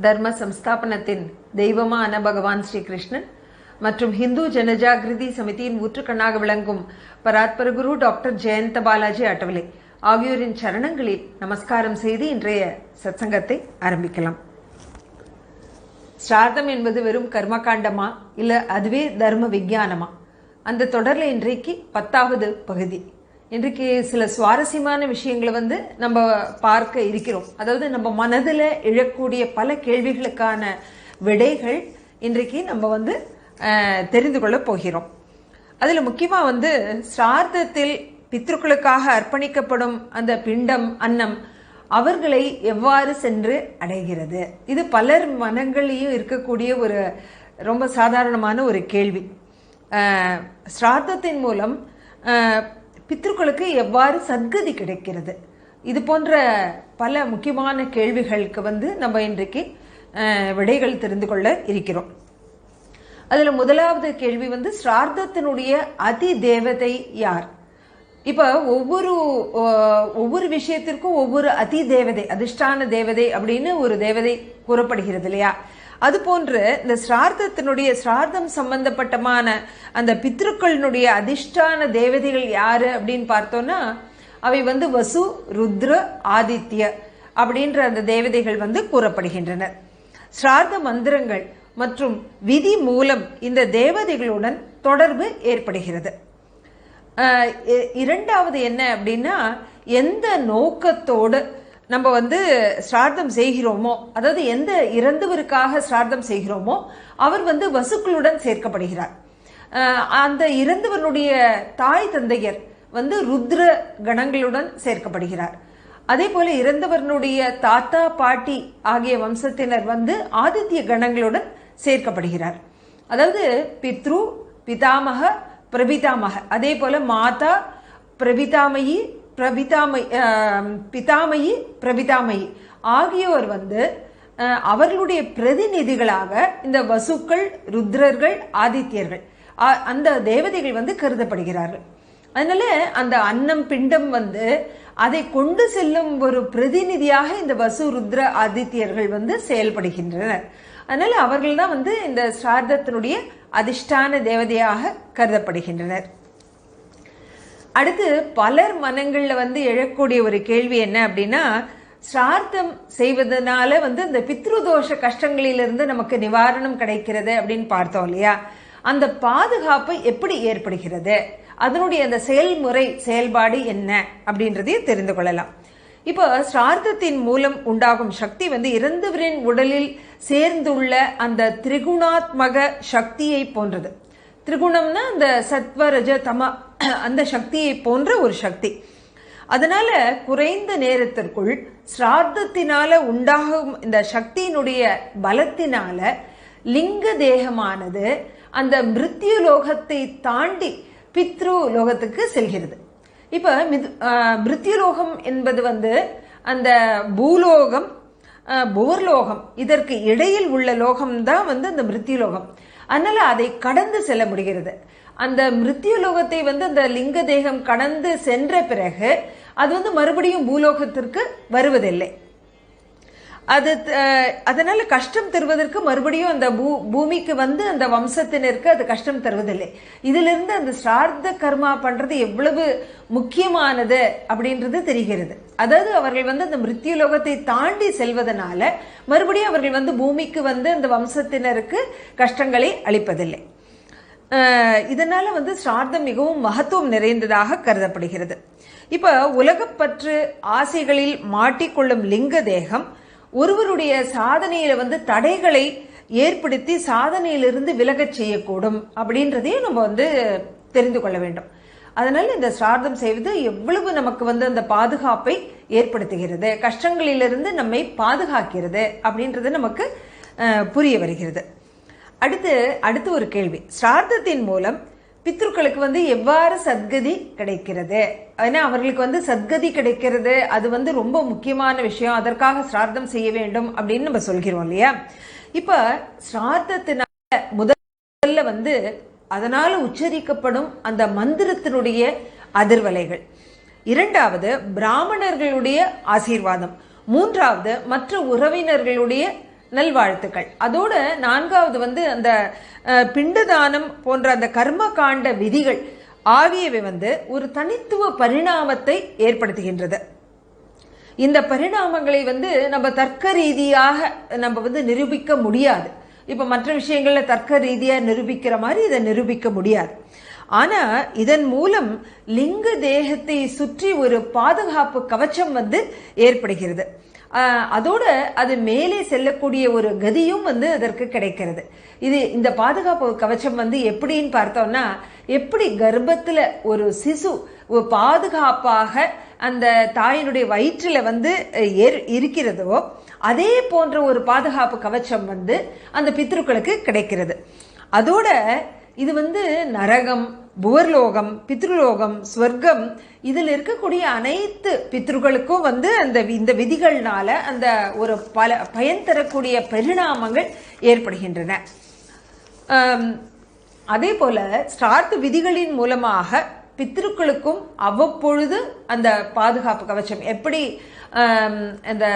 தர்ம சம்ஸ்தாபனத்தின் தெய்வமான பகவான் ஸ்ரீகிருஷ்ணன் மற்றும் ஹிந்து ஜனஜாகிருதி சமிதியின் ஊற்றுக்கண்ணாக விளங்கும் பராத்பர குரு டாக்டர் ஜெயந்த பாலாஜி அட்டவலே ஆகியோரின் சரணங்களில் நமஸ்காரம் செய்து இன்றைய சத்சங்கத்தை ஆரம்பிக்கலாம். ஸ்ரார்த்தம் என்பது வெறும் கர்மகாண்டமா இல்லை அதுவே தர்ம விஞ்ஞானமா? அந்த தொடர்ல இன்றைக்கு பத்தாவது பகுதி. இன்றைக்கு சில சுவாரஸ்யமான விஷயங்களை வந்து நம்ம பார்க்க இருக்கிறோம். அதாவது நம்ம மனதில் எழக்கூடிய பல கேள்விகளுக்கான விடைகள் இன்றைக்கு நம்ம வந்து தெரிந்து கொள்ள போகிறோம். அதில் முக்கியமாக வந்து சிரார்த்தத்தில் பித்ருக்களுக்காக அர்ப்பணிக்கப்படும் அந்த பிண்டம் அன்னம் அவர்களை எவ்வாறு சென்று அடைகிறது? இது பலர் மனங்களையும் இருக்கக்கூடிய ஒரு ரொம்ப சாதாரணமான ஒரு கேள்வி. அஹ், சிரார்த்தத்தின் மூலம் பித்ருக்களுக்கு எவ்வாறு சத்கதி கிடைக்கிறது? இது போன்ற பல முக்கியமான கேள்விகளுக்கு வந்து நம்ம இன்றைக்கு விடைகள் தெரிந்து கொள்ள இருக்கிறோம். அதில் முதலாவது கேள்வி வந்து ஸ்ரார்த்தத்தினுடைய அதி தேவதை யார்? இப்போ ஒவ்வொரு ஒவ்வொரு விஷயத்திற்கும் ஒவ்வொரு அதி தேவதை அதிர்ஷ்டான தேவதை அப்படின்னு ஒரு தேவதை கூறப்படுகிறது இல்லையா? அது போன்று இந்த சிரார்த்தத்தினுடைய சிரார்த்தம் சம்பந்தப்பட்டமான அந்த பித்ருக்களினுடைய அதிர்ஷ்டான தேவதைகள் யாரு அப்படின்னு பார்த்தோம்னா அவை வந்து வசு ருத்ர ஆதித்ய அப்படின்ற அந்த தேவதைகள் வந்து கூறப்படுகின்றனர். சிரார்த்த மந்திரங்கள் மற்றும் விதி மூலம் இந்த தேவதைகளுடன் தொடர்பு ஏற்படுகிறது. இ- இரண்டாவது என்ன அப்படின்னா எந்த நோக்கத்தோடு நம்ம வந்து ஸ்ரார்த்தம் செய்கிறோமோ அதாவது எந்த இறந்தவருக்காக ஸ்ரார்த்தம் செய்கிறோமோ அவர் வந்து வசுக்களுடன் சேர்க்கப்படுகிறார். அந்த இறந்தவனுடைய தாய் தந்தையர் வந்து ருத்ர கணங்களுடன் சேர்க்கப்படுகிறார். அதே போல இறந்தவனுடைய தாத்தா பாட்டி ஆகிய வம்சத்தினர் வந்து ஆதித்ய கணங்களுடன் சேர்க்கப்படுகிறார். அதாவது பித்ரு பிதாமக பிரபிதாமக. அதே போல மாதா பிரபிதாமயி பிரபிதாமை பிதாமயி பிரபிதாமயி. ஆகியோர் வந்து அவர்களுடைய பிரதிநிதிகளாக இந்த வசுக்கள் ருத்ரர்கள் ஆதித்யர்கள் அந்த தேவதைகள் வந்து கருதப்படுகிறார்கள். அதனால அந்த அன்னம் பிண்டம் வந்து அதை கொண்டு செல்லும் ஒரு பிரதிநிதியாக இந்த வசு ருத்ர ஆதித்யர்கள் வந்து செயல்படுகின்றனர். அதனால அவர்கள் தான் வந்து இந்த சிரார்த்தத்தினுடைய அதிஷ்டான தேவதையாக கருதப்படுகின்றனர். அடுத்து பலர் மனங்களில் வந்து எழக்கூடிய ஒரு கேள்வி என்ன அப்படின்னா சிரார்த்தம் செய்வதனால வந்து இந்த பித்ருதோஷ கஷ்டங்களிலிருந்து நமக்கு நிவாரணம் கிடைக்கிறது அப்படின்னு பார்த்தோம் இல்லையா? அந்த பாதுகாப்பு எப்படி ஏற்படுகிறது? அதனுடைய அந்த செயல்முறை செயல்பாடு என்ன அப்படின்றதையும் தெரிந்து கொள்ளலாம். இப்போ சிரார்த்தத்தின் மூலம் உண்டாகும் சக்தி வந்து இறந்தவரின் உடலில் சேர்ந்துள்ள அந்த திரிகுணாத்மக சக்தியை போன்றது. திரிகுணம்னா அந்த சத்வரஜ தம அந்த சக்தியை போன்ற ஒரு சக்தி. அதனால குறைந்த நேரத்திற்குள் சிரார்த்தத்தினால உண்டாகும் இந்த சக்தியினுடைய பலத்தினால லிங்க தேகமானது அந்த மிருத்யு லோகத்தை தாண்டி பித்ரு லோகத்துக்கு செல்கிறது. இப்ப மித் ஆஹ் மிருத்யுலோகம் என்பது வந்து அந்த பூலோகம் ஆஹ் இதற்கு இடையில் உள்ள லோகம் தான் வந்து அந்த மிருத்யுலோகம் அதனால அதை கடந்து செல்ல முடிகிறது. அந்த மிருத்யுலோகத்தை வந்து அந்த லிங்க தேகம் கடந்து சென்ற பிறகு அது வந்து மறுபடியும் பூலோகத்திற்கு வருவதில்லை. அது அதனால கஷ்டம் தருவதற்கு மறுபடியும் அந்த பூ பூமிக்கு வந்து அந்த வம்சத்தினருக்கு அது கஷ்டம் தருவதில்லை. இதிலிருந்து அந்த சிரார்த்த கர்மா பண்ணுறது எவ்வளவு முக்கியமானது அப்படின்றது தெரிகிறது. அதாவது அவர்கள் வந்து அந்த மிருத்யுலோகத்தை தாண்டி செல்வதனால மறுபடியும் அவர்கள் வந்து பூமிக்கு வந்து அந்த வம்சத்தினருக்கு கஷ்டங்களை அளிப்பதில்லை. இதனால் வந்து சிரார்த்தம் மிகவும் மகத்துவம் நிறைந்ததாக கருதப்படுகிறது. இப்போ உலகப்பற்று ஆசைகளில் மாட்டிக்கொள்ளும் லிங்க தேகம் ஒருவருடைய சாதனையில் வந்து தடைகளை ஏற்படுத்தி சாதனையிலிருந்து விலகச் செய்யக்கூடும் அப்படின்றதையும் நம்ம வந்து தெரிந்து கொள்ள வேண்டும். அதனால் இந்த சிரார்த்தம் செய்வது எவ்வளவு நமக்கு வந்து அந்த பாதுகாப்பை ஏற்படுத்துகிறது கஷ்டங்களிலிருந்து நம்மை பாதுகாக்கிறது அப்படின்றது நமக்கு புரிய வருகிறது. அடுத்து அடுத்து ஒரு கேள்வி. சிரார்த்தத்தின் மூலம் பித்ருக்களுக்கு வந்து எவ்வாறு சத்கதி கிடைக்கிறது? ஏன்னா அவர்களுக்கு வந்து சத்கதி கிடைக்கிறது அது வந்து ரொம்ப முக்கியமான விஷயம். அதற்காக சிரார்த்தம் செய்ய வேண்டும் அப்படின்னு நம்ம சொல்கிறோம் இல்லையா? இப்போ சிரார்த்தத்தினால முதல்ல வந்து அதனால உச்சரிக்கப்படும் அந்த மந்திரத்தினுடைய அதிர்வலைகள். இரண்டாவது பிராமணர்களுடைய ஆசீர்வாதம். மூன்றாவது மற்ற உறவினர்களுடைய நல்வாழ்த்துக்கள். அதோடு நான்காவது வந்து அந்த பிண்டதானம் போன்ற அந்த கர்ம காண்ட விதிகள் ஆகியவை வந்து ஒரு தனித்துவ பரிணாமத்தை ஏற்படுத்துகின்றது. இந்த பரிணாமங்களை வந்து நம்ம தர்க்க ரீதியாக நம்ம வந்து நிரூபிக்க முடியாது. இப்போ மற்ற விஷயங்களில் தர்க்க ரீதியாக நிரூபிக்கிற மாதிரி இதை நிரூபிக்க முடியாது. ஆனால் இதன் மூலம் லிங்க தேகத்தை சுற்றி ஒரு பாதுகாப்பு கவச்சம் வந்து ஏற்படுகிறது. அதோட அது மேலே செல்லக்கூடிய ஒரு கதியும் வந்து அதற்கு கிடைக்கிறது. இது இந்த பாதுகாப்பு கவச்சம் வந்து எப்படின்னு பார்த்தோம்னா எப்படி கர்ப்பத்தில் ஒரு சிசு பாதுகாப்பாக அந்த தாயினுடைய வயிற்றில் வந்து ஏர் இருக்கிறதோ அதே போன்ற ஒரு பாதுகாப்பு கவச்சம் வந்து அந்த பித்ருக்களுக்கு கிடைக்கிறது. அதோட இது வந்து நரகம் புவர்லோகம் பித்ருலோகம் ஸ்வர்க்கம் இதில் இருக்கக்கூடிய அனைத்து பித்ருக்களுக்கும் வந்து அந்த வி- இந்த விதிகள்னால அந்த ஒரு பல பயன் தரக்கூடிய பரிணாமங்கள் ஏற்படுகின்றன. அதே போல ஸ்டார்ட் விதிகளின் மூலமாக பித்ருக்களுக்கும் அவ்வப்பொழுது அந்த பாதுகாப்பு கவச்சம் எப்படி அந்த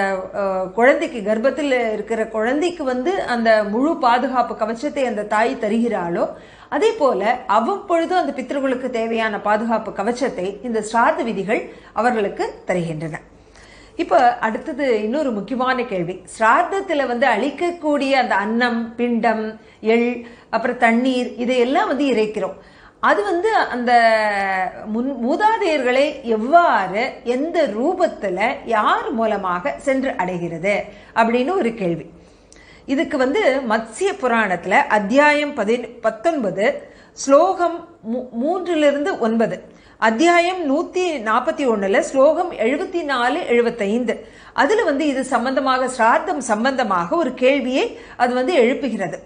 குழந்தைக்கு கர்ப்பத்தில் இருக்கிற குழந்தைக்கு வந்து அந்த முழு பாதுகாப்பு கவச்சத்தை அந்த தாய் தருகிறாளோ அதே போல அவ்வப்பொழுதும் அந்த பித்ருகளுக்கு தேவையான பாதுகாப்பு கவச்சத்தை இந்த ஸ்ரார்த்த விதிகள் அவர்களுக்கு தருகின்றன. இப்போ அடுத்தது இன்னொரு முக்கியமான கேள்வி. சிரார்த்தத்தில் வந்து அழிக்கக்கூடிய அந்த அன்னம் பிண்டம் எள் அப்புறம் தண்ணீர் இதையெல்லாம் வந்து இறைக்கிறோம். அது வந்து அந்த முன் மூதாதையர்களை எவ்வாறு எந்த ரூபத்துல யார் மூலமாக சென்று அடைகிறது? அப்படின்னு ஒரு கேள்வி. இதுக்கு வந்து மத்சிய புராணத்தில் அத்தியாயம் பதின் பத்தொன்பது ஸ்லோகம் மூ- மூன்றிலிருந்து ஒன்பது. அத்தியாயம் நூற்றி நாற்பத்தி ஒன்றில் ஸ்லோகம் எழுபத்தி நாலு எழுபத்தைந்து அதில் வந்து இது சம்பந்தமாக சிரார்த்தம் சம்பந்தமாக ஒரு கேள்வியை அது வந்து எழுப்புகிறது.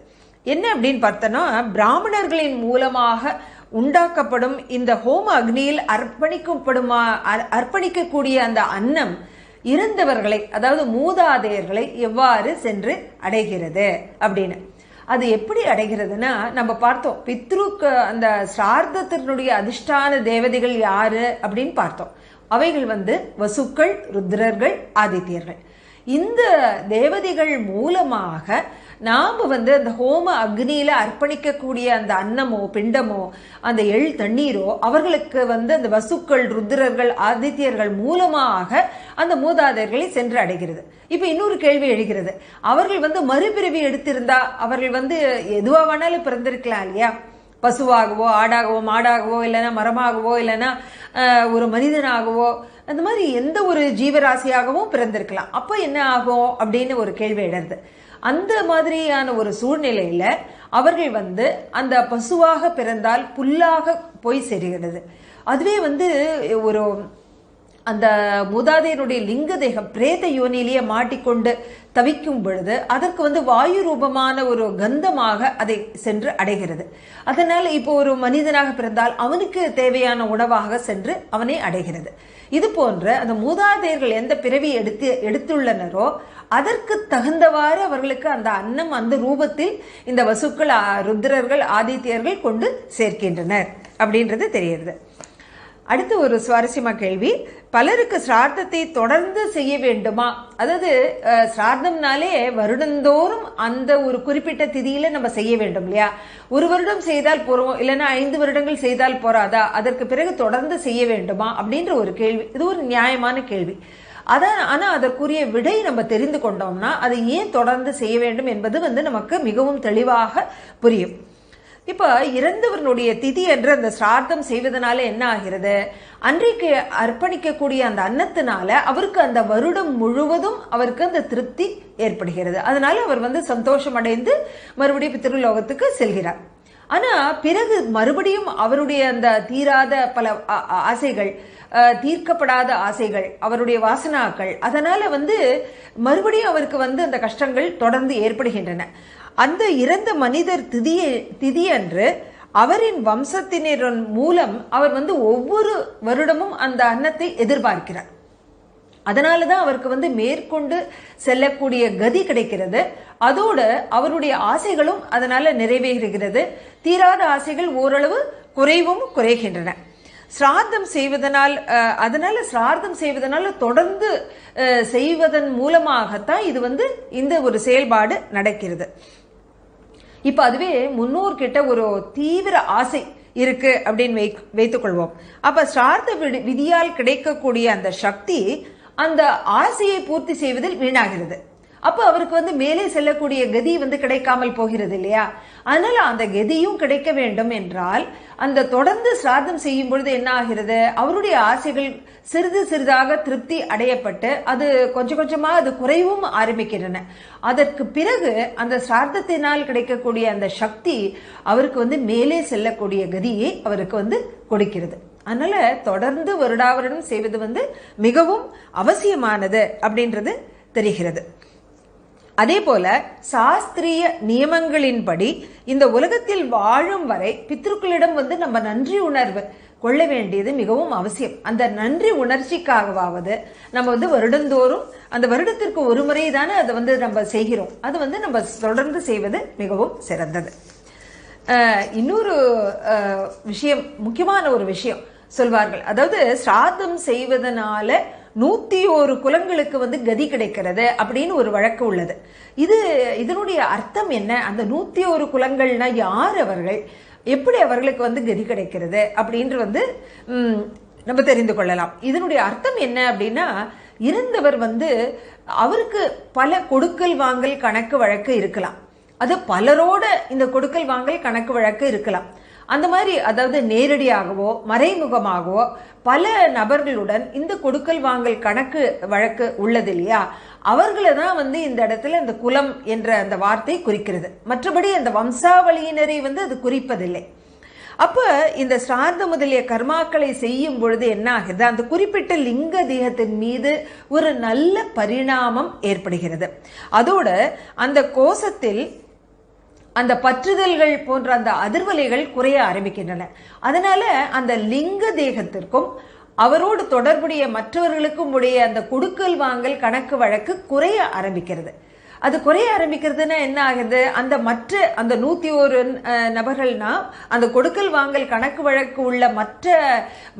என்ன அப்படின்னு பார்த்தோன்னா பிராமணர்களின் மூலமாக உண்டாக்கப்படும் இந்த ஹோம அக்னியில் அர்ப்பணிக்கப்படுமா அர்- அர்ப்பணிக்கக்கூடிய அந்த அன்னம் இருந்தவர்களை அதாவது மூதாதையர்களை எவ்வாறு சென்று அடைகிறது அப்படின்னு. அது எப்படி அடைகிறதுனா நம்ம பார்த்தோம் பித்ருக்கு அந்த சார்தத்தினுடைய அதிர்ஷ்டான தேவதைகள் யாரு அப்படின்னு பார்த்தோம். அவைகள் வந்து வசுக்கள் ருத்ரர்கள் ஆதித்யர்கள். இந்த தேவதைகள் மூலமாக நாம் வந்து அந்த ஹோம அக்னியில் அர்ப்பணிக்கக்கூடிய அந்த அன்னமோ பிண்டமோ அந்த எள் தண்ணீரோ அவர்களுக்கு வந்து அந்த வசுக்கள் ருத்ரர்கள் ஆதித்யர்கள் மூலமாக அந்த மூதாதையர்களை சென்று அடைகிறது. இப்போ இன்னொரு கேள்வி எழுகிறது. அவர்கள் வந்து மறுபிறவி எடுத்திருந்தா அவர்கள் வந்து எதுவாக வேணாலும் பிறந்திருக்கலாம் இல்லையா? பசுவாகவோ ஆடாகவோ மாடாகவோ இல்லைன்னா மரமாகவோ இல்லைன்னா ஒரு மனிதனாகவோ அந்த மாதிரி எந்த ஒரு ஜீவராசியாகவும் பிறந்திருக்கலாம். அப்போ என்ன ஆகும் அப்படின்னு ஒரு கேள்வி எழுது. அந்த மாதிரியான ஒரு சூழ்நிலையில் அவர்கள் வந்து அந்த பசுவாக பிறந்தால் புல்லாக போய் சேருகிறது. அதுவே வந்து ஒரு அந்த மூதாதையனுடைய லிங்க தேகம் பிரேத யோனிலேயே மாட்டிக்கொண்டு தவிக்கும் பொழுது அதற்கு வந்து வாயு ரூபமான ஒரு கந்தமாக அதை சென்று அடைகிறது. அதனால் இப்போ ஒரு மனிதனாக பிறந்தால் அவனுக்கு தேவையான உணவாக சென்று அவனை அடைகிறது. இது போன்ற அந்த மூதாதையர்கள் எந்த பிறவி எடுத்து எடுத்துள்ளனரோ அதற்கு தகுந்தவாறு அவர்களுக்கு அந்த அன்னம் அந்த ரூபத்தில் இந்த வசுக்கள் ருத்ரர்கள் ஆதித்யர்கள் கொண்டு சேர்க்கின்றனர் அப்படின்றது தெரிகிறது. அடுத்து ஒரு சுவாரஸ்யமாக கேள்வி. பலருக்கு சிரார்த்தத்தை தொடர்ந்து செய்ய வேண்டுமா? அதாவது சிரார்த்தம்னாலே வருடந்தோறும் அந்த ஒரு குறிப்பிட்ட திதியில நம்ம செய்ய வேண்டும் இல்லையா? ஒரு வருடம் செய்தால் போறோம் இல்லைன்னா ஐந்து வருடங்கள் செய்தால் போறாதா? அதற்கு பிறகு தொடர்ந்து செய்ய வேண்டுமா? அப்படின்ற ஒரு கேள்வி. இது ஒரு நியாயமான கேள்வி. அதான் ஆனால் அதற்குரிய விடை நம்ம தெரிந்து கொண்டோம்னா அதை ஏன் தொடர்ந்து செய்ய வேண்டும் என்பது வந்து நமக்கு மிகவும் தெளிவாக புரியும். இப்போ இறந்தவர்களுடைய திதி என்று அந்த சிரார்த்தம் செய்வதனால என்ன ஆகிறது? அன்றைக்கு அர்ப்பணிக்கக்கூடிய அந்த அன்னத்தினால அவருக்கு அந்த வருடம் முழுவதும் அவருக்கு அந்த திருப்தி ஏற்படுகிறது. அதனால அவர் வந்து சந்தோஷம் அடைந்து மறுபடியும் திருலோகத்துக்கு செல்கிறார். ஆனால் பிறகு மறுபடியும் அவருடைய அந்த தீராத பல ஆசைகள் தீர்க்கப்படாத ஆசைகள் அவருடைய வாசனாக்கள் அதனால வந்து மறுபடியும் அவருக்கு வந்து அந்த கஷ்டங்கள் தொடர்ந்து ஏற்படுகின்றன. அந்த இறந்த மனிதர் திதிய திதியன்று அவரின் வம்சத்தினரின் மூலம் அவர் வந்து ஒவ்வொரு வருடமும் அந்த அன்னத்தை எதிர்பார்க்கிறார். அதனால தான் அவருக்கு வந்து மேற்கொண்டு செல்லக்கூடிய கதி கிடைக்கிறது. அதோடு அவருடைய ஆசைகளும் அதனால நிறைவேறுகிறது. தீராத ஆசைகள் ஓரளவு குறைவும் குறைகின்றன. சிரார்த்தம் செய்வதனால் அதனால் அதனால சிரார்த்தம் செய்வதனால தொடர்ந்து செய்வதன் மூலமாகத்தான் இது வந்து இந்த ஒரு செயல்பாடு நடக்கிறது. இப்போ அதுவே முன்னோர் கிட்ட ஒரு தீவிர ஆசை இருக்கு அப்படின்னு வை வைத்துக்கொள்வோம். அப்போ அப்ப விதி- விதியால் கிடைக்கக்கூடிய அந்த சக்தி அந்த ஆசையை பூர்த்தி செய்வதில் வீணாகிறது. அப்போ அவருக்கு வந்து மேலே செல்லக்கூடிய கதி வந்து கிடைக்காமல் போகிறது இல்லையா? அதனால அந்த கதியும் கிடைக்க வேண்டும் என்றால் அந்த தொடர்ந்து சிராதம் செய்யும் பொழுது என்ன ஆகிறது? அவருடைய ஆசைகள் சிறிது சிறிதாக திருப்தி அடையப்பட்டு அது கொஞ்சம் கொஞ்சமா அது குறைவும் ஆரம்பிக்கின்றன. அதற்கு பிறகு அந்த சிரார்த்தத்தினால் கிடைக்கக்கூடிய அந்த சக்தி அவருக்கு வந்து மேலே செல்லக்கூடிய கதியை அவருக்கு வந்து கொடுக்கிறது. அதனால தொடர்ந்து வருடாவருடம் செய்வது வந்து மிகவும் அவசியமானது அப்படின்றது தெரிகிறது. அதே போல சாஸ்திரிய நியமங்களின்படி இந்த உலகத்தில் வாழும் வரை பித்ருக்களிடம் வந்து நம்ம நன்றி உணர்வு கொள்ள வேண்டியது மிகவும் அவசியம். அந்த நன்றி உணர்ச்சிக்காகவாவது நம்ம வந்து வருடந்தோறும் அந்த வருடத்திற்கு ஒரு முறை தானே அதை வந்து நம்ம செய்கிறோம். அது வந்து நம்ம தொடர்ந்து செய்வது மிகவும் சிறந்தது. இன்னொரு விஷயம் முக்கியமான ஒரு விஷயம் சொல்வார்கள். அதாவது சிராதம் செய்வதனால நூற்றி ஒரு குலங்களுக்கு வந்து கதி கிடைக்கிறது அப்படின்னு ஒரு வழக்கு உள்ளது. இது இதனுடைய அர்த்தம் என்ன? அந்த நூற்றி ஒரு குலங்கள்னா யார் அவர்கள்? எப்படி அவர்களுக்கு வந்து கதி கிடைக்கிறது? அப்படின்று வந்து நம்ம தெரிந்து கொள்ளலாம். இதனுடைய அர்த்தம் என்ன அப்படின்னா இருந்தவர் வந்து அவருக்கு பல கொடுக்கல் வாங்கல் கணக்கு வழக்கு இருக்கலாம். அது பலரோட இந்த கொடுக்கல் வாங்கல் கணக்கு வழக்கு இருக்கலாம். அந்த மாதிரி அதாவது நேரடியாகவோ மறைமுகமாகவோ பல நபர்களுடன் இந்த கொடுக்கல் வாங்கல் கணக்கு வழக்கு உள்ளது இல்லையா? அவர்களை தான் வந்து இந்த இடத்துல இந்த குலம் என்ற அந்த வார்த்தை குறிக்கிறது. மற்றபடி அந்த வம்சாவளியினரை வந்து அது குறிப்பதில்லை. அப்போ இந்த சிரார்த்த முதலிய கர்மாக்களை செய்யும் பொழுது என்ன ஆகுது? அந்த குறிப்பிட்ட லிங்க தேகத்தின் மீது ஒரு நல்ல பரிணாமம் ஏற்படுகிறது. அதோடு அந்த கோஷத்தில் அந்த பற்றுதல்கள் போன்ற அந்த அதிர்வலைகள் குறைய ஆரம்பிக்கின்றன. அதனால அந்த லிங்க தேகத்திற்கும் அவரோடு தொடர்புடைய மற்றவர்களுக்கும் உடைய அந்த கொடுக்கல் வாங்கல் கணக்கு வழக்கு குறைய ஆரம்பிக்கிறது. அது குறைய ஆரம்பிக்கிறதுனா என்ன ஆகுது? அந்த மற்ற அந்த நூத்தி ஒரு நபர்கள்னா அந்த கொடுக்கல் வாங்கல் கணக்கு வழக்கு உள்ள மற்ற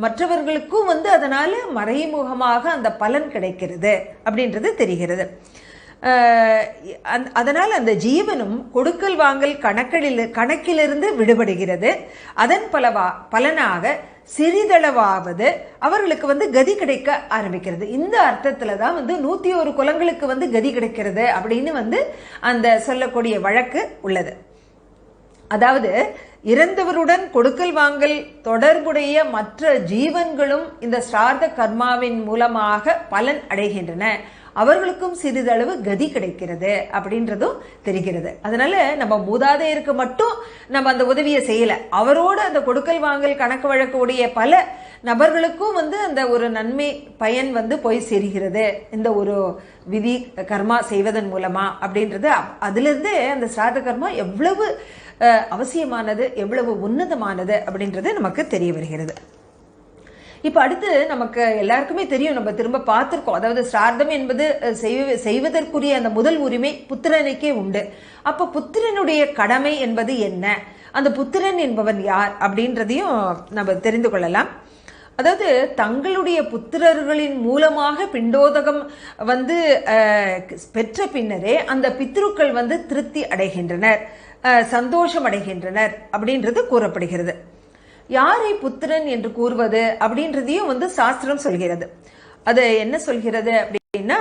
மற்றவர்களுக்கும் வந்து அதனால மறைமுகமாக அந்த பலன் கிடைக்கிறது அப்படின்றது தெரிகிறது. அதனால் அந்த ஜீவனும் கொடுக்கல் வாங்கல் கணக்கில் கணக்கிலிருந்து விடுபடுகிறது. அதன் பலவா பலனாக சிறிதளவாவது அவர்களுக்கு வந்து கதி கிடைக்க ஆரம்பிக்கிறது. இந்த அர்த்தத்தில் தான் வந்து நூற்றி ஒரு குலங்களுக்கு வந்து கதி கிடைக்கிறது அப்படின்னு வந்து அந்த சொல்லக்கூடிய வழக்கு உள்ளது. அதாவது இறந்தவருடன் கொடுக்கல் வாங்கல் தொடர்புடைய மற்ற ஜீவன்களும் இந்த ஸ்ரார்த்த கர்மாவின் மூலமாக பலன் அடைகின்றன. அவர்களுக்கும் சிறிதளவு கதி கிடைக்கிறது அப்படின்றதும் தெரிகிறது. அதனால நம்ம மூதாதையருக்கு மட்டும் நம்ம அந்த உதவியை செய்யல. அவரோடு அந்த கொடுக்கல் வாங்கல் கணக்கு வழக்கு உடைய பல நபர்களுக்கும் வந்து அந்த ஒரு நன்மை பயன் வந்து போய் சேர்கிறது. இந்த ஒரு விதி கர்மா செய்வதன் மூலமா அப்படின்றது அதுலேருந்து அந்த சிராத கர்மா எவ்வளவு அவசியமானது எவ்வளவு உன்னதமானது அப்படின்றது நமக்கு தெரிய வருகிறது. இப்போ அடுத்து நமக்கு எல்லாருக்குமே தெரியும் நம்ம திரும்ப பார்த்துருக்கோம். அதாவது சிரார்த்தம் என்பது செய்வ- செய்வதற்குரிய அந்த முதல் உரிமை புத்திரனுக்கே உண்டு. அப்போ புத்திரனுடைய கடமை என்பது என்ன? அந்த புத்திரன் என்பவன் யார் அப்படின்றதையும் நம்ம தெரிந்து கொள்ளலாம். அதாவது தங்களுடைய புத்திரர்களின் மூலமாக பிண்டோதகம் வந்து பெற்ற பின்னரே அந்த பித்ருக்கள் வந்து திருப்தி அடைகின்றனர் சந்தோஷம் அடைகின்றனர் அப்படின்றது கூறப்படுகிறது. யாரை புத்திரன் என்று கூறுவது அப்படின்றதையும் வந்து சாஸ்திரம் சொல்கிறது. அது என்ன சொல்கிறது அப்படின்னா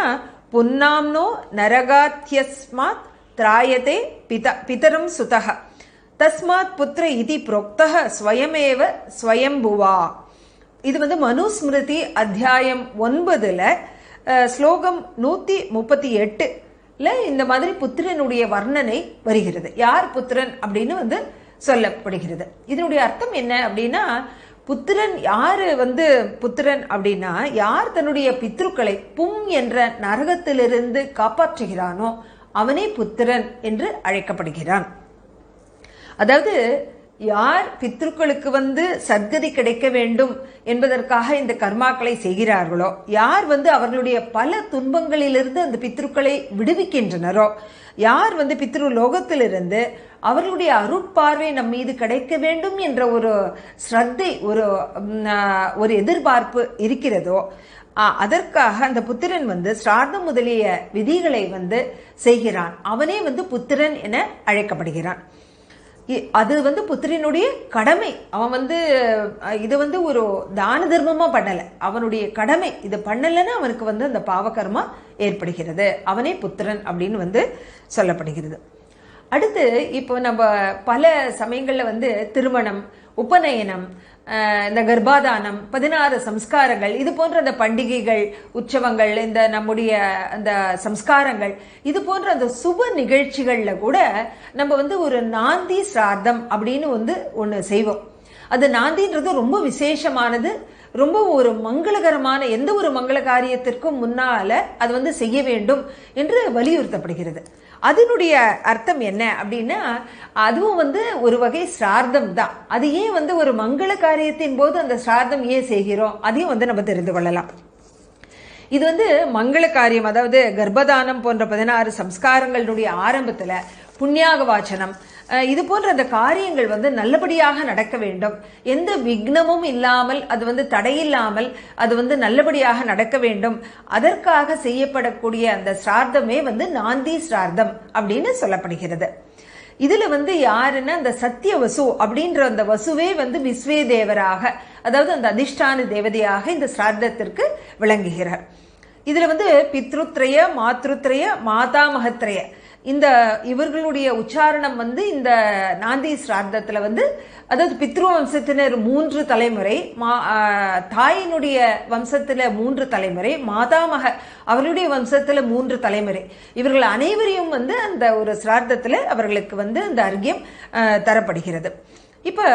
புன்னாம்னோ நரகாத்தியஸ்மாத் திராயதே பித பிதரம் சுதக தஸ்மாத் புத்திர இதி புரோக்தக ஸ்வயமேவ ஸ்வயம்புவா. இது வந்து மனுஸ்மிருதி அத்தியாயம் ஒன்பதுல ஸ்லோகம் நூத்தி முப்பத்தி எட்டுல இந்த மாதிரி புத்திரனுடைய வர்ணனை வருகிறது. யார் புத்திரன் அப்படின்னு வந்து சொல்லப்படுகிறது. இதனுடைய அர்த்தம் என்ன அப்படின்னா புத்திரன் யார் வந்து புத்திரன் அப்படின்னா யார் தன்னுடைய பித்ருக்களை பும் என்ற நரகத்திலிருந்து காப்பாற்றுகிறானோ அவனே புத்திரன் என்று அழைக்கப்படுகிறான். அதாவது யார் பித்ருக்களுக்கு வந்து சத்கதி கிடைக்க வேண்டும் என்பதற்காக இந்த கர்மாக்களை செய்கிறார்களோ? யார் வந்து அவர்களுடைய பல துன்பங்களிலிருந்து அந்த பித்ருக்களை விடுவிக்கின்றனரோ? யார் வந்து பித்ரு லோகத்திலிருந்து அவர்களுடைய அருட்பார்வை நம் மீது கிடைக்க வேண்டும் என்ற ஒரு ஸ்ரத்தை ஒரு ஒரு எதிர்பார்ப்பு இருக்கிறதோ? அதற்காக அந்த புத்திரன் வந்து ஸ்ரார்த்தம் முதலிய விதிகளை வந்து செய்கிறான். அவனே வந்து புத்திரன் என அழைக்கப்படுகிறான். அது வந்து புத்திரனுடைய கடமை. அவன் வந்து இது வந்து ஒரு தான தர்மமா பண்ணல. அவனுடைய கடமை இது பண்ணலைன்னா அவனுக்கு வந்து அந்த பாவகர்மா ஏற்படுகிறது. அவனே புத்திரன் அப்படின்னு வந்து சொல்லப்படுகிறது. அடுத்து இப்போ நம்ம பல சமயங்களில் வந்து திருமணம் உபநயனம் இந்த கர்ப்பாதானம் பதினாறு சம்ஸ்காரங்கள் இது போன்ற அந்த பண்டிகைகள் உற்சவங்கள் இந்த நம்முடைய அந்த சம்ஸ்காரங்கள் இது போன்ற அந்த சுப நிகழ்ச்சிகளில் கூட நம்ம வந்து ஒரு நாந்தி சிரார்த்தம் அப்படின்னு வந்து ஒன்று செய்வோம். அது நாந்தின்றது ரொம்ப விசேஷமானது ரொம்ப ஒரு மங்களகரமான எந்த ஒரு மங்கள காரியத்திற்கும் முன்னால அது வந்து செய்ய வேண்டும் என்று வலியுறுத்தப்படுகிறது. அதனுடைய அர்த்தம் என்ன அப்படின்னா அதுவும் வந்து ஒரு வகை சிரார்த்தம் தான். அது ஏன் வந்து ஒரு மங்கள காரியத்தின் போது அந்த சிரார்த்தம் ஏன் செய்கிறோம்? அதையும் வந்து நம்ம தெரிந்து கொள்ளலாம். இது வந்து மங்கள காரியம் அதாவது கர்ப்பதானம் போன்ற பதினாறு சம்ஸ்காரங்களுடைய ஆரம்பத்தில் புண்ணியாக வாச்சனம் இது போன்ற அந்த காரியங்கள் வந்து நல்லபடியாக நடக்க வேண்டும். எந்த விக்னமும் இல்லாமல் அது வந்து தடையில்லாமல் அது வந்து நல்லபடியாக நடக்க வேண்டும். அதற்காக செய்யப்படக்கூடிய அந்த சிரார்த்தமே வந்து நாந்தி சிரார்த்தம் அப்படின்னு சொல்லப்படுகிறது. இதுல வந்து யாருன்னா அந்த சத்திய வசு அப்படின்ற அந்த வசுவே வந்து விஸ்வே தேவராக அதாவது அந்த அதிஷ்டான தேவதையாக இந்த சிரார்த்தத்திற்கு விளங்குகிறார். இதுல வந்து பித்ருத்ரய மாத்ருத்ரய மாதாமகத்ரய. இந்த இவர்களுடைய உச்சாரணம் வந்து இந்த நாந்தி சிரார்த்தத்தில் வந்து அதாவது பித்ரு வம்சத்தினர் மூன்று தலைமுறை மா தாயினுடைய வம்சத்தில் மூன்று தலைமுறை மாதாமக அவருடைய வம்சத்தில் மூன்று தலைமுறை. இவர்கள் அனைவரையும் வந்து அந்த ஒரு சிரார்த்தத்தில் அவர்களுக்கு வந்து அந்த அர்க்கியம் தரப்படுகிறது. இப்போ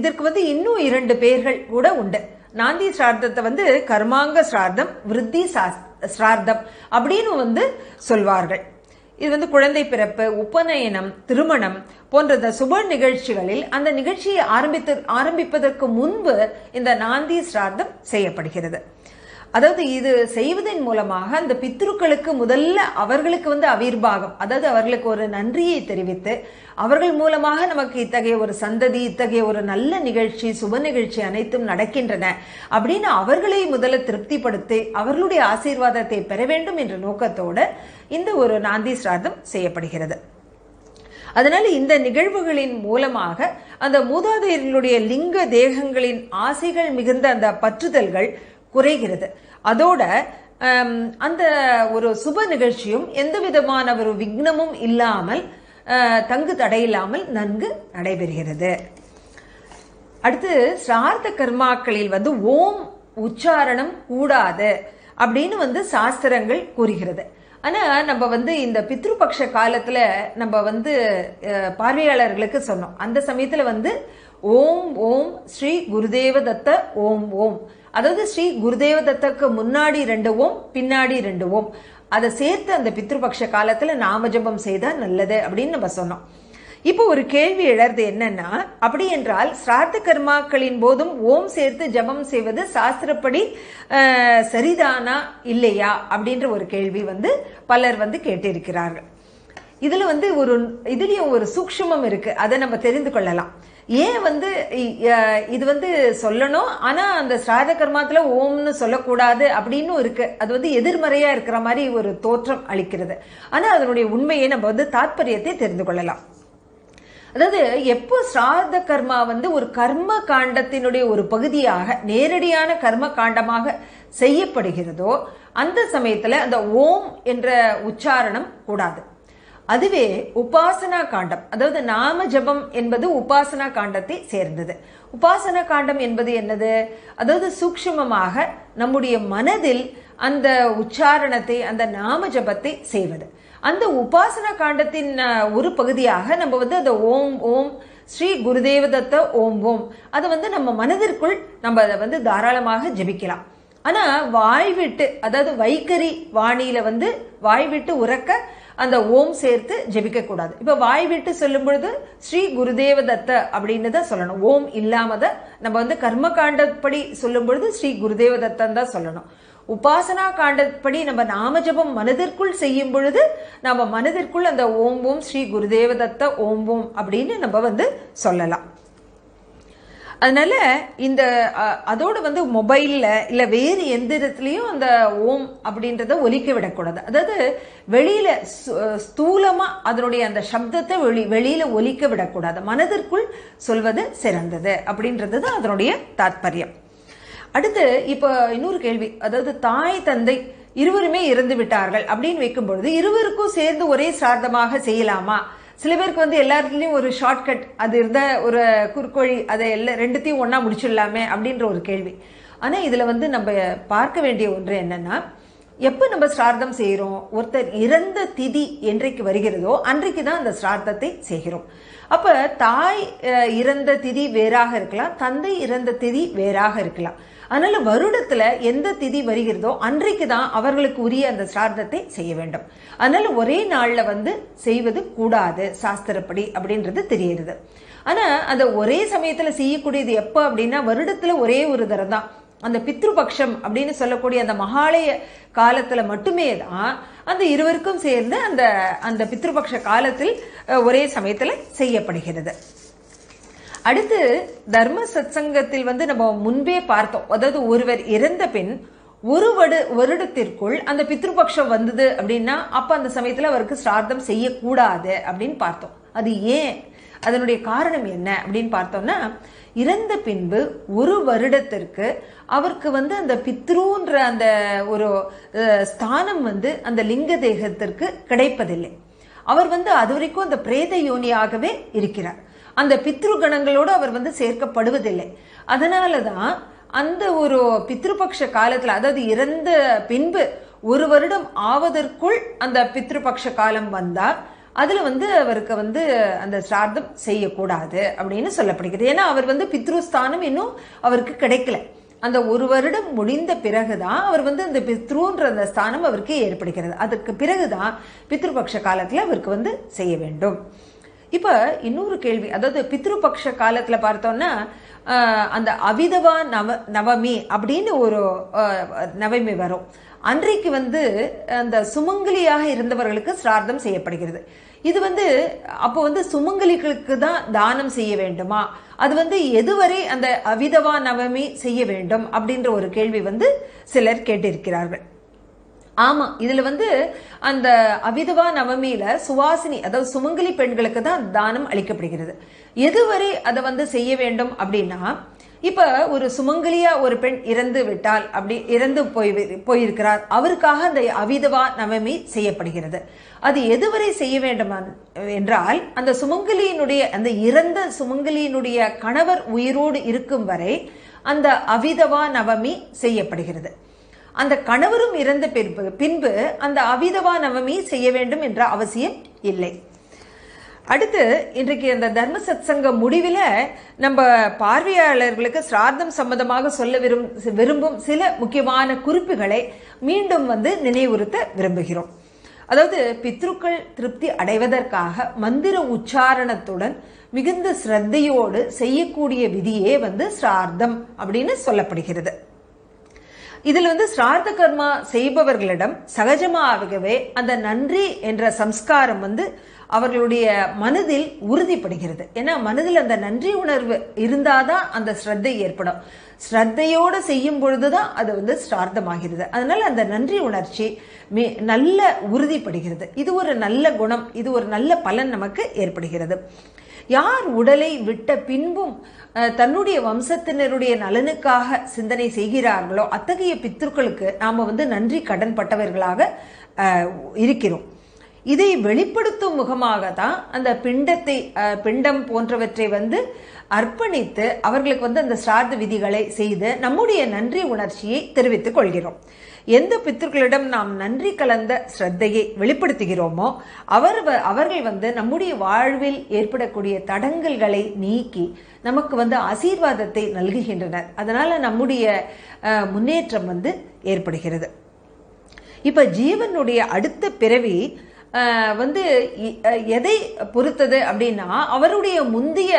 இதற்கு வந்து இன்னும் இரண்டு பெயர்கள் கூட உண்டு. நாந்தி சிரார்த்தத்தை வந்து கர்மாங்க சிரார்த்தம் விருத்தி சா சிரார்த்தம் அப்படின்னு வந்து சொல்வார்கள். இது வந்து குழந்தை பிறப்பு உபநயனம் திருமணம் போன்ற இந்த சுப நிகழ்ச்சிகளில் அந்த நிகழ்ச்சியை ஆரம்பித்து ஆரம்பிப்பதற்கு முன்பு இந்த நாந்தி சிரார்த்தம் செய்யப்படுகிறது. அதாவது இது செய்வதன் மூலமாக அந்த பித்ருக்களுக்கு முதல்ல அவர்களுக்கு வந்து அவிர்வாகம் அதாவது அவர்களுக்கு ஒரு நன்றியை தெரிவித்து அவர்கள் மூலமாக நமக்கு இத்தகைய ஒரு சந்ததி இத்தகைய ஒரு நல்ல நிகழ்ச்சி சுப நிகழ்ச்சி அனைத்தும் நடக்கின்றன அப்படின்னு அவர்களை முதல்ல திருப்திப்படுத்தி அவர்களுடைய ஆசீர்வாதத்தை பெற வேண்டும் என்ற நோக்கத்தோடு இந்த ஒரு நாந்தி சிராதம் செய்யப்படுகிறது. அதனால் இந்த நிகழ்வுகளின் மூலமாக அந்த மூதாதையர்களுடைய லிங்க தேகங்களின் ஆசைகள் மிகுந்த அந்த பற்றுதல்கள் குறைகிறது. அதோட அந்த ஒரு சுப நிகழ்ச்சியும் எந்த விதமான ஒரு விக்னமும் இல்லாமல் தங்கு தடையில்லாமல் நன்கு நடைபெறுகிறது. அடுத்து சிரார்த்த கர்மாக்களில் வந்து ஓம் உச்சாரணம் கூடாது அப்படின்னு வந்து சாஸ்திரங்கள் கூறுகிறது. ஆனால் நம்ம வந்து இந்த பித்ருபக்ஷ காலத்தில் நம்ம வந்து பார்வையாளர்களுக்கு சொன்னோம். அந்த சமயத்தில் வந்து ஓம் ஓம் ஸ்ரீ குருதேவ தத்த ஓம் ஓம் அதாவது ஸ்ரீ குருதேவ தத்தக்கு முன்னாடி ரெண்டு ஓம் பின்னாடி ரெண்டு ஓம் அதை சேர்த்து அந்த பித்ருபக்ஷ காலத்தில் நாம செய்தால் நல்லது அப்படின்னு நம்ம சொன்னோம். இப்போ ஒரு கேள்வி எழறது என்னன்னா அப்படி என்றால் சிராத்த கர்மாக்களின் போதும் ஓம் சேர்த்து ஜபம் செய்வது சாஸ்திரப்படி சரிதானா இல்லையா அப்படின்ற ஒரு கேள்வி வந்து பலர் வந்து கேட்டிருக்கிறார்கள். இதில் வந்து ஒரு இதுலேயும் ஒரு சூக்ஷமம் இருக்கு. அதை நம்ம தெரிந்து கொள்ளலாம். ஏன் வந்து இ- இது வந்து சொல்லணும்? ஆனால் அந்த ஸ்ராத கர்மாத்தில் ஓம்னு சொல்லக்கூடாது அப்படின்னு இருக்கு. அது வந்து எதிர்மறையாக இருக்கிற மாதிரி ஒரு தோற்றம் அளிக்கிறது. ஆனால் அதனுடைய உண்மையை நம்ம வந்து தாத்பரியத்தை தெரிந்து கொள்ளலாம். அதாவது எப்போ சிரார்த்த கர்மா வந்து ஒரு கர்ம காண்டத்தினுடைய ஒரு பகுதியாக நேரடியான கர்ம காண்டமாக செய்யப்படுகிறதோ அந்த சமயத்தில் அந்த ஓம் என்ற உச்சாரணம் கூடாது. அதுவே உபாசனா காண்டம். அதாவது நாம ஜபம் என்பது உபாசனா காண்டத்தை சேர்ந்தது. உபாசனா காண்டம் என்பது என்னது? அதாவது சூக்ஷ்மமாக நம்முடைய மனதில் அந்த உச்சாரணத்தை அந்த நாம ஜபத்தை செய்வது. அந்த உபாசனா காண்டத்தின் ஒரு பகுதியாக நம்ம வந்து அந்த ஓம் ஓம் ஸ்ரீ குருதேவதத்த ஓம் ஓம். அதை வந்து நம்ம மனதிற்குள் நம்ம அதை வந்து தாராளமாக ஜெபிக்கலாம். ஆனால் வாய் விட்டு அதாவது வைக்கரி வாணியில் வந்து வாய் விட்டு உறக்க அந்த ஓம் சேர்த்து ஜெபிக்க கூடாது வாய் விட்டு சொல்லும் பொழுது ஸ்ரீ குருதேவ தத்த அப்படின்னு தான் சொல்லணும். ஓம் இல்லாமத நம்ம வந்து கர்ம காண்டப்படி சொல்லும் பொழுது ஸ்ரீ குருதேவ தத்தன் தான் சொல்லணும். உபாசனா காண்டப்படி நம்ம நாமஜபம் மனதிற்குள் செய்யும் பொழுது நம்ம மனதிற்குள் அந்த ஓம் ஓம் ஸ்ரீ குருதேவ தத்த ஓம் ஓம் அப்படின்னு நம்ம வந்து சொல்லலாம். அதனால் இந்த அதோடு வந்து மொபைலில் இல்லை வேறு எந்த இடத்துலயும் அந்த ஓம் அப்படின்றத ஒலிக்க விடக்கூடாது. அதாவது வெளியில் ஸ்தூலமாக அதனுடைய அந்த சப்தத்தை வெளி வெளியில் ஒலிக்க விடக்கூடாது. மனதிற்குள் சொல்வது சிறந்தது அப்படின்றது தான் அதனுடைய தாத்பரியம். அடுத்து இப்போ இன்னொரு கேள்வி. அதாவது தாய் தந்தை இருவருமே இறந்து விட்டார்கள் அப்படின்னு வைக்கும் பொழுது இருவருக்கும் சேர்ந்து ஒரே சார்தமாக செய்யலாமா? சில பேருக்கு வந்து எல்லாத்துலேயும் ஒரு ஷார்ட்கட் அது இருந்த ஒரு குறுக்கோழி அதை எல்லா ரெண்டுத்தையும் ஒன்றா முடிச்சிடலாமே அப்படின்ற ஒரு கேள்வி. ஆனால் இதில் வந்து நம்ம பார்க்க வேண்டிய ஒன்று என்னென்னா எப்போ நம்ம சிரார்த்தம் செய்கிறோம் ஒருத்தர் இறந்த திதி என்றைக்கு வருகிறதோ அன்றைக்கு தான் அந்த சிரார்த்தத்தை செய்கிறோம். அப்போ தாய் இறந்த திதி வேறாக இருக்கலாம் தந்தை இறந்த திதி வேறாக இருக்கலாம். அதனால வருடத்துல எந்த திதி வருகிறதோ அன்றைக்கு தான் அவர்களுக்கு உரிய அந்த சிரார்த்தத்தை செய்ய வேண்டும். அதனால ஒரே நாள்ல வந்து செய்வது கூடாது சாஸ்திரப்படி அப்படின்றது தெரியுது. ஆனா அந்த ஒரே சமயத்துல செய்யக்கூடியது எப்போ அப்படின்னா வருடத்துல ஒரே ஒரு தரம் தான் அந்த பித்ருபக்ஷம் அப்படின்னு சொல்லக்கூடிய அந்த மகாலய காலத்துல மட்டுமே தான் அந்த இருவருக்கும் சேர்ந்து அந்த அந்த பித்ருபக்ஷ காலத்தில் ஒரே சமயத்துல செய்யப்படுகிறது. அடுத்து தர்ம சத்சங்கத்தில் வந்து நம்ம முன்பே பார்த்தோம். அதாவது ஒருவர் இறந்த பின் ஒரு வடு வருடத்திற்குள் அந்த பித்ருபக்ஷம் வந்தது அப்படின்னா அப்ப அந்த சமயத்துல அவருக்கு சிரார்த்தம் செய்யக்கூடாது அப்படின்னு பார்த்தோம். அது ஏன்? அதனுடைய காரணம் என்ன அப்படின்னு பார்த்தோம்னா இறந்த பின்பு ஒரு வருடத்திற்கு அவருக்கு வந்து அந்த பித்ருன்ற அந்த ஒரு ஸ்தானம் வந்து அந்த லிங்க தேகத்திற்கு கிடைப்பதில்லை. அவர் வந்து அது வரைக்கும் அந்த பிரேத யோனியாகவே இருக்கிறார். அந்த பித்ரு கணங்களோடு அவர் வந்து சேர்க்கப்படுவதில்லை. அதனால தான் அந்த ஒரு பித்ருபக்ஷ காலத்தில் அதாவது இறந்த பின்பு ஒரு வருடம் ஆவதற்குள் அந்த பித்ருபக்ஷ காலம் வந்தால் அதில் வந்து அவருக்கு வந்து அந்த சிரார்த்தம் செய்யக்கூடாது அப்படின்னு சொல்லப்படுகிறது. ஏன்னா அவர் வந்து பித்ருஸ்தானம் இன்னும் அவருக்கு கிடைக்கல. அந்த ஒரு வருடம் முடிந்த பிறகுதான் அவர் வந்து அந்த பித்ருன்ற அந்த ஸ்தானம் அவருக்கு ஏற்படுகிறது. அதுக்கு பிறகுதான் பித்ருபக்ஷ காலத்தில் அவருக்கு வந்து செய்ய வேண்டும். இப்போ இன்னொரு கேள்வி அதாவது பித்ருபக்ஷ காலத்தில் பார்த்தோம்னா அந்த அவிதவா நவ நவமி அப்படின்னு ஒரு நவமி வரும். அன்றைக்கு வந்து அந்த சுமங்கலியாக இருந்தவர்களுக்கு சிரார்த்தம் செய்யப்படுகிறது. இது வந்து அப்போ வந்து சுமங்கலிகளுக்கு தான் தானம் செய்ய வேண்டுமா? அது வந்து எதுவரை அந்த அவிதவா நவமி செய்ய வேண்டும் அப்படின்ற ஒரு கேள்வி வந்து சிலர் கேட்டிருக்கிறார்கள். ஆமா இதுல வந்து அந்த அவிதவா நவமியில சுவாசினி அதாவது சுமங்கலி பெண்களுக்கு தான் தானம் அளிக்கப்படுகிறது. எதுவரை அதை வந்து செய்ய வேண்டும் அப்படின்னா இப்ப ஒரு சுமங்கலியா ஒரு பெண் இறந்து விட்டால் அப்படி இறந்து போய் போயிருக்கிறார். அவருக்காக அந்த அவிதவா நவமி செய்யப்படுகிறது. அது எதுவரை செய்ய வேண்டும் என்றால் அந்த சுமங்கலியினுடைய அந்த இறந்த சுமங்கலியினுடைய கணவர் உயிரோடு இருக்கும் வரை அந்த அவிதவா நவமி செய்யப்படுகிறது. அந்த கணவரும் இறந்த பின்பு பின்பு அந்த அவிதவா நவமி செய்ய வேண்டும் என்ற அவசியம் இல்லை. அடுத்து இன்றைக்கு அந்த தர்ம சத்சங்க முடிவில் நம்ம பார்வையாளர்களுக்கு சிரார்த்தம் சம்பந்தமாக சொல்ல விரும் விரும்பும் சில முக்கியமான குறிப்புகளை மீண்டும் வந்து நினைவுறுத்த விரும்புகிறோம். அதாவது பித்ருக்கள் திருப்தி அடைவதற்காக மந்திர உச்சாரணத்துடன் மிகுந்த ஸ்ரத்தையோடு செய்யக்கூடிய விதியே வந்து சிரார்த்தம் அப்படின்னு சொல்லப்படுகிறது. இதில் வந்து சிரார்த்த கர்மா செய்பவர்களிடம் சகஜமாகவே அந்த நன்றி என்ற சம்ஸ்காரம் வந்து அவர்களுடைய மனதில் உறுதிப்படுகிறது. ஏன்னா மனதில் அந்த நன்றி உணர்வு இருந்தாதான் அந்த ஸ்ரத்தை ஏற்படும். ஸ்ரத்தையோடு செய்யும் பொழுதுதான் அது வந்து சார்த்தமாகிறது அதனால் அந்த நன்றி உணர்ச்சி மே நல்ல உறுதிப்படுகிறது. இது ஒரு நல்ல குணம் இது ஒரு நல்ல பலன் நமக்கு ஏற்படுகிறது. யார் உடலை விட்ட பின்பும் தன்னுடைய வம்சத்தினருடைய நலனுக்காக சிந்தனை செய்கிறார்களோ அத்தகைய பித்ருக்களுக்கு நாம் வந்து நன்றி கடன் பட்டவர்களாக இருக்கிறோம். இதை வெளிப்படுத்தும் முகமாக தான் அந்த பிண்டத்தை பிண்டம் போன்றவற்றை வந்து அர்ப்பணித்து அவர்களுக்கு வந்து அந்த சிரார்த்த விதிகளை செய்து நம்முடைய நன்றி உணர்ச்சியை தெரிவித்துக் கொள்கிறோம். எந்த பித்தர்களிடம் நாம் நன்றி கலந்த ஸ்ரத்தையை வெளிப்படுத்துகிறோமோ அவர் வ- அவர்கள் வந்து நம்முடைய வாழ்வில் ஏற்படக்கூடிய தடங்கல்களை நீக்கி நமக்கு வந்து ஆசீர்வாதத்தை நல்குகின்றனர். அதனால நம்முடைய முன்னேற்றம் வந்து ஏற்படுகிறது. இப்ப ஜீவனுடைய அடுத்த பிறவி வந்து எதை பொறுத்தது அப்படின்னா அவருடைய முந்தைய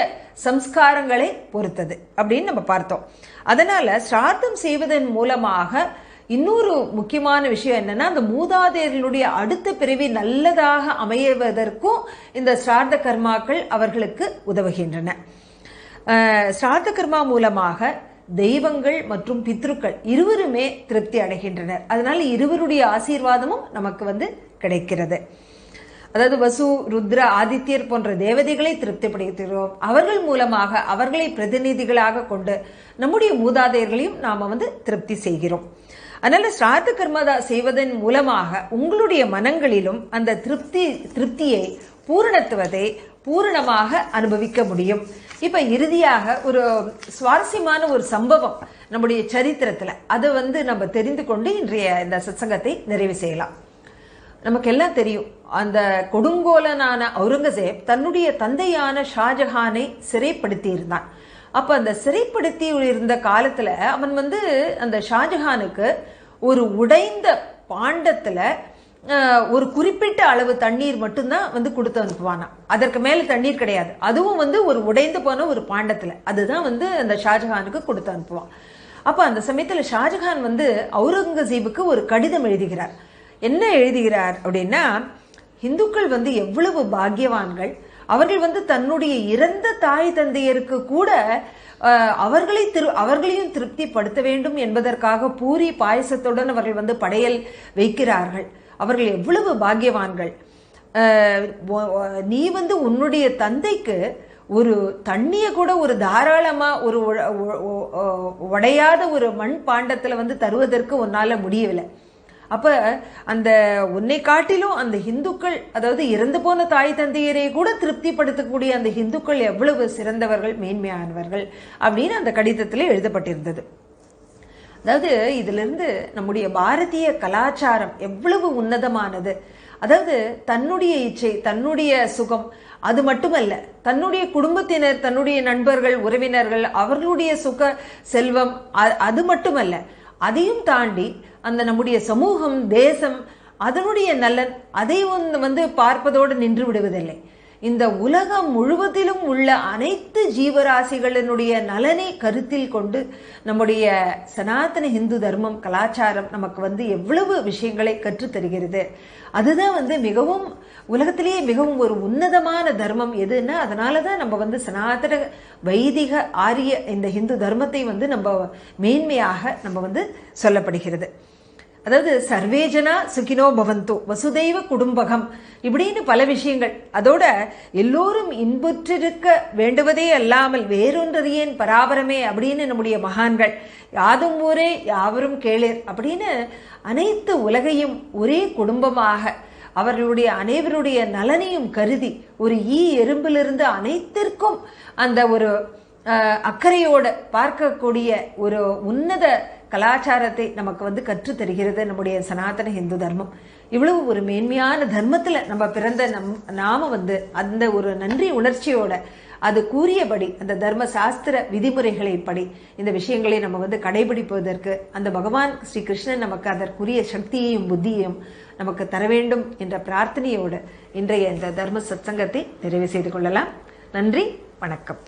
சம்ஸ்காரங்களை பொறுத்தது அப்படின்னு நம்ம பார்த்தோம். அதனால சிரார்த்தம் செய்வதன் மூலமாக இன்னொரு முக்கியமான விஷயம் என்னன்னா அந்த மூதாதையர்களுடைய அடுத்த பிறவி நல்லதாக அமைவதற்கும் இந்த சிரார்த்த கர்மாக்கள் அவர்களுக்கு உதவுகின்றன. சிரார்த்த கர்மா மூலமாக தெய்வங்கள் மற்றும் பித்ருக்கள் இருவருமே திருப்தி அடைகின்றனர். அதனால இருவருடைய ஆசீர்வாதமும் நமக்கு வந்து கிடைக்கிறது. அதாவது வசு ருத்ர ஆதித்யர் போன்ற தேவதைகளை திருப்திப்படுத்துகிறோம். அவர்கள் மூலமாக அவர்களை பிரதிநிதிகளாக கொண்டு நம்முடைய மூதாதையர்களையும் நாம வந்து திருப்தி செய்கிறோம். அதனால சிராத்த கர்மதா செய்வதன் மூலமாக உங்களுடைய மனங்களிலும் அந்த திருப்தி திருப்தியை பூரணத்துவதை பூரணமாக அனுபவிக்க முடியும். இப்போ இறுதியாக ஒரு சுவாரஸ்யமான ஒரு சம்பவம் நம்முடைய சரித்திரத்தில். அதை வந்து நம்ம தெரிந்து கொண்டு இன்றைய இந்த சத்சங்கத்தை நிறைவு செய்யலாம். நமக்கு எல்லாம் தெரியும் அந்த கொடுங்கோலனான அவுரங்கசேப் தன்னுடைய தந்தையான ஷாஜஹானை சிறைப்படுத்தி இருந்தான் அப்போ அந்த சிறைப்படுத்தி இருந்த காலத்தில் அவன் வந்து அந்த ஷாஜஹானுக்கு ஒரு உடைந்த பாண்டத்தில் ஒரு குறிப்பிட்ட அளவு தண்ணீர் மட்டும்தான் வந்து கொடுத்து அனுப்புவானா? அதற்கு மேலே தண்ணீர் கிடையாது. அதுவும் வந்து ஒரு உடைந்து போன ஒரு பாண்டத்தில். அதுதான் வந்து அந்த ஷாஜஹானுக்கு கொடுத்து அனுப்புவான். அப்போ அந்த சமயத்தில் ஷாஜஹான் வந்து அவுரங்கசீபுக்கு ஒரு கடிதம் எழுதுகிறார். என்ன எழுதுகிறார் அப்படின்னா இந்துக்கள் வந்து எவ்வளவு பாக்கியவான்கள். அவர்கள் வந்து தன்னுடைய இறந்த தாய் தந்தையருக்கு கூட அவர்களை திரு அவர்களையும் திருப்திப்படுத்த வேண்டும் என்பதற்காக பூரி பாயசத்துடன் அவர்கள் வந்து படையல் வைக்கிறார்கள். அவர்கள் எவ்வளவு பாக்கியவான்கள். நீ வந்து உன்னுடைய தந்தைக்கு ஒரு தண்ணியை கூட ஒரு தாராளமாக ஒரு உடையாத ஒரு மண் பாண்டத்தில் வந்து தருவதற்கு உன்னால் முடியவில்லை. அப்போ அந்த உன்னை காட்டிலும் அந்த இந்துக்கள் அதாவது இறந்து போன தாய் தந்தையரை கூட திருப்திப்படுத்தக்கூடிய அந்த இந்துக்கள் எவ்வளவு சிறந்தவர்கள் மேன்மையானவர்கள் அப்படின்னு அந்த கடிதத்தில் எழுதப்பட்டிருந்தது. அதாவது இதிலிருந்து நம்முடைய பாரதிய கலாச்சாரம் எவ்வளவு உன்னதமானது. அதாவது தன்னுடைய இச்சை தன்னுடைய சுகம் அது மட்டுமல்ல தன்னுடைய குடும்பத்தினர் தன்னுடைய நண்பர்கள் உறவினர்கள் அவர்களுடைய சுக செல்வம் அது மட்டுமல்ல அதையும் தாண்டி அந்த நம்முடைய சமூகம் தேசம் அதனுடைய நலன் அதை வந்து பார்ப்பதோடு நின்று விடுவதில்லை. இந்த உலகம் முழுவதிலும் உள்ள அனைத்து ஜீவராசிகளினுடைய நலனை கருத்தில் கொண்டு நம்முடைய சனாதன இந்து தர்மம் கலாச்சாரம் நமக்கு வந்து எவ்வளவு விஷயங்களை கற்றுத்தருகிறது அதுதான் வந்து மிகவும் உலகத்திலேயே மிகவும் ஒரு உன்னதமான தர்மம் எதுன்னா அதனால தான் நம்ம வந்து சனாதன வைதிக ஆரிய இந்த இந்து தர்மத்தை வந்து நம்ம மேன்மையாக நம்ம வந்து சொல்லப்படுகிறது. அதாவது சர்வேஜனா சுகினோ பவந்தோ வசுதெய்வ குடும்பகம். இப்படின்னு பல விஷயங்கள். அதோட எல்லோரும் இன்புற்றிருக்க வேண்டுவதே அல்லாமல் வேறொன்றறியேன் பராபரமே அப்படின்னு நம்முடைய மகான்கள் யாதும் ஊரே யாவரும் கேளீர். அப்படின்னு அனைத்து உலகையும் ஒரே குடும்பமாக அவர்களுடைய அனைவருடைய நலனையும் கருதி ஒரு ஈ எறும்பிலிருந்து அனைத்திற்கும் அந்த ஒரு அக்கறையோடு பார்க்கக்கூடிய ஒரு உன்னத கலாச்சாரத்தை நமக்கு வந்து கற்று தருகிறது நம்முடைய சனாதன இந்து தர்மம். இவ்வளவு ஒரு மேன்மையான தர்மத்தில் நம்ம பிறந்த நம் நாம வந்து அந்த ஒரு நன்றி உணர்ச்சியோட அது கூறியபடி அந்த தர்ம சாஸ்திர விதிமுறைகளை படி இந்த விஷயங்களை நம்ம வந்து கடைபிடிப்பதற்கு அந்த பகவான் ஸ்ரீ கிருஷ்ணன் நமக்கு அதற்குரிய சக்தியையும் புத்தியையும் நமக்கு தர வேண்டும் என்ற பிரார்த்தனையோடு இன்றைய இந்த தர்ம சத்சங்கத்தை நிறைவு செய்து கொள்ளலாம். நன்றி வணக்கம்.